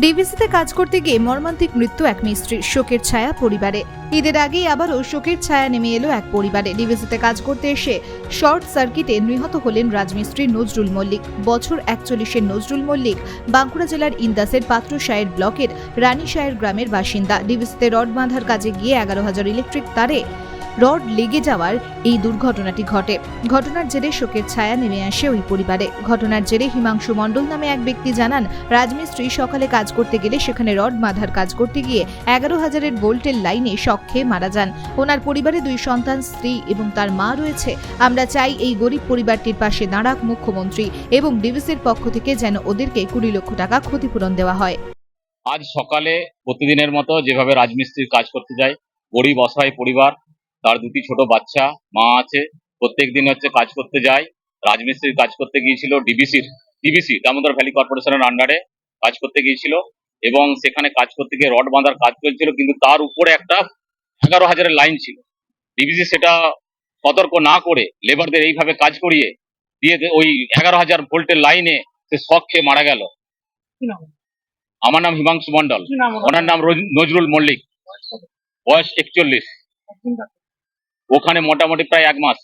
ডিভিসিতে কাজ করতে গিয়ে মর্মান্তিক মৃত্যু এক মিস্ত্রির শোকের ছায়া পরিবারে। ঈদের আগেই আবারও শোকের ছায়া নেমে এলো এক পরিবারে। ডিভিসিতে কাজ করতে এসে শর্ট সার্কিটে নিহত হলেন রাজমিস্ত্রি নজরুল মল্লিক। বছর একচল্লিশের নজরুল মল্লিক বাঁকুড়া জেলার ইন্দাসের পাত্রসায়ের ব্লকের রানীসায়ের গ্রামের বাসিন্দা। ডিভিসিতে রড বাঁধার কাজে গিয়ে এগারো হাজার ইলেকট্রিক তারে রড লেগে যাওয়ার এই দুর্ঘটনাটি ঘটে। ঘটনার জেরে শোকের ছায়া নেমে আসে ওই পরিবারে। ঘটনার জেরে হিমাংশু মণ্ডল নামে এক ব্যক্তি জানান, রাজমিস্ত্রি সকালে কাজ করতে গেলে সেখানে রড বাঁধার কাজ করতে গিয়ে এগারো হাজারের বোল্টের লাইনে শক খেয়ে মারা যান। ওনার পরিবারে দুই সন্তান, স্ত্রী এবং তার মা রয়েছে। আমরা চাই এই গরিব পরিবারটির পাশে দাঁড়াক মুখ্যমন্ত্রী এবং ডিভিসির পক্ষ থেকে যেন ওদেরকে কুড়ি লক্ষ টাকা ক্ষতিপূরণ দেওয়া হয়। আজ সকালে প্রতিদিনের মতো যেভাবে রাজমিস্ত্রির কাজ করতে যায়, গরিব অসহায় পরিবার তার দুটি ছোট বাচ্চা মা আছে প্রত্যেক দিন হচ্ছে কাজ করতে যায়। রাজমিস্ত্রির কাজ করতে গিয়েছিল ডিবিসির ডিবিসি দামোদর ভ্যালি কর্পোরেশনের আন্ডারে কাজ করতে গিয়েছিল। এবং সেখানে কাজ করতে গিয়ে রড বাঁধার কাজ চলছিল কিন্তু তার উপরে একটা এগারো হাজারের লাইন ছিল। ডিবিসি সেটা সতর্ক না করে লেবারদের এইভাবে কাজ করিয়ে দিয়ে ওই এগারো হাজার ভোল্টের লাইনে সে শখ খেয়ে মারা গেল। আমার নাম হিমাংশু মন্ডল ওনার? নাম নজরুল মল্লিক। বয়স একচল্লিশ। ওখানে মোটামুটি প্রায় এক মাস।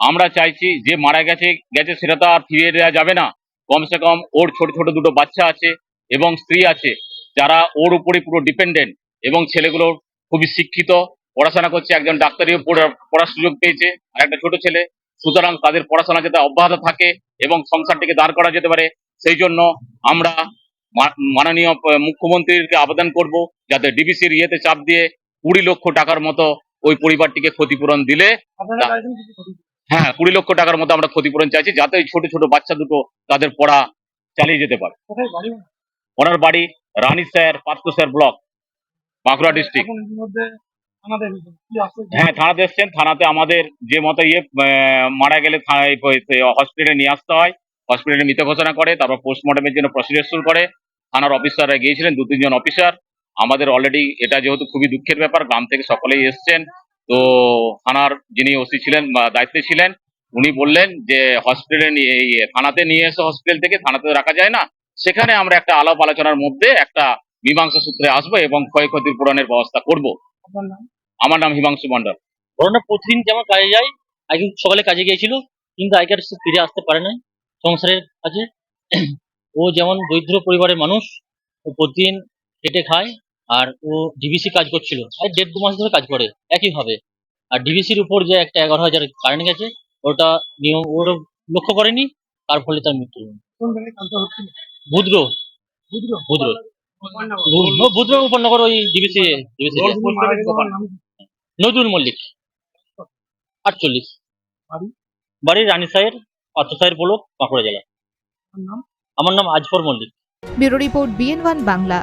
আমরা চাইছি যে মারা গেছে গেছে সেটা তো আর ফিরিয়ে দেওয়া যাবে না। কমসে কম ওর ছোট ছোট দুটো বাচ্চা আছে এবং স্ত্রী আছে যারা ওর উপরে পুরো ডিপেন্ডেন্ট এবং ছেলেগুলো খুবই শিক্ষিত পড়াশোনা করছে একজন ডাক্তারিও পড়ার সুযোগ পেয়েছে আর একটা ছোট ছেলে। সুতরাং তাদের পড়াশোনা যাতে অব্যাহত থাকে এবং সংসারটিকে দাঁড় করা যেতে পারে সেই জন্য আমরা মাননীয় মুখ্যমন্ত্রীকে আবেদন করব যাতে ডিবিসির ইয়েতে চাপ দিয়ে কুড়ি লক্ষ টাকার মতো ওই পরিবারটিকে ক্ষতিপূরণ দিলে হ্যাঁ কুড়ি লক্ষ টাকার মতো আমরা ক্ষতিপূরণ চাইছি যাতে ওই ছোট ছোট বাচ্চা দুটো তাদের পড়া চালিয়ে যেতে পারে। ওনার বাড়ি Rani sir Patra sir block Bankura district. হ্যাঁ থানাতে এসছেন। থানাতে আমাদের যে মতো ইয়ে মারা গেলে হসপিটালে নিয়ে আসতে হয়। হসপিটালে মৃত ঘোষণা করে তারপর পোস্টমর্টমের জন্য প্রসিডিউর শুরু করে। থানার অফিসাররা গিয়েছিলেন দু তিনজন অফিসার। আমাদের অলরেডি এটা যেহেতু খুবই দুঃখের ব্যাপার গ্রাম থেকে সকলেই এসছেন। তো থানার যিনি ওসি ছিলেন বা দায়িত্বে ছিলেন উনি বললেন যে হসপিটালে নিয়ে থানাতে নিয়ে এসে হসপিটাল থেকে থানাতে রাখা যায় না। সেখানে আমরা একটা আলাপ আলোচনার মধ্যে একটা মীমাংসা সূত্রে আসব এবং ক্ষয়ক্ষতির পূরণের ব্যবস্থা করব। আমার নাম হিমাংশু মন্ডল ঘটনা প্রতিদিন যেমন কাজে যায় আগে সকালে কাজে গিয়েছিল কিন্তু আজকে আর সে ফিরে আসতে পারে না সংসারের কাজে। ও যেমন দরিদ্র পরিবারের মানুষ ও প্রতিদিন খেটে খায় আর ও ডিবিসি কাজ করছিল। আর দেড় দু মাস ধরে কাজ করে একইভাবে। আর ডিবিসির উপর যে একটা এগারো হাজার কারেন্ট গেছে ওটা নিয়ম ওর লক্ষ্য করেনি তার ফলে তার মৃত্যু বুদ্র বুদ্র বুদ্র উপনগর ওই ডিবিসি ডিবিসি? নজরুল মল্লিক। আটচল্লিশ। বাড়ি? রানী সাহের পাত্র সাহের ব্লক বাঁকুড়া জেলা। আমার নাম Azfar Mallick. Bureau report BN one Bangla.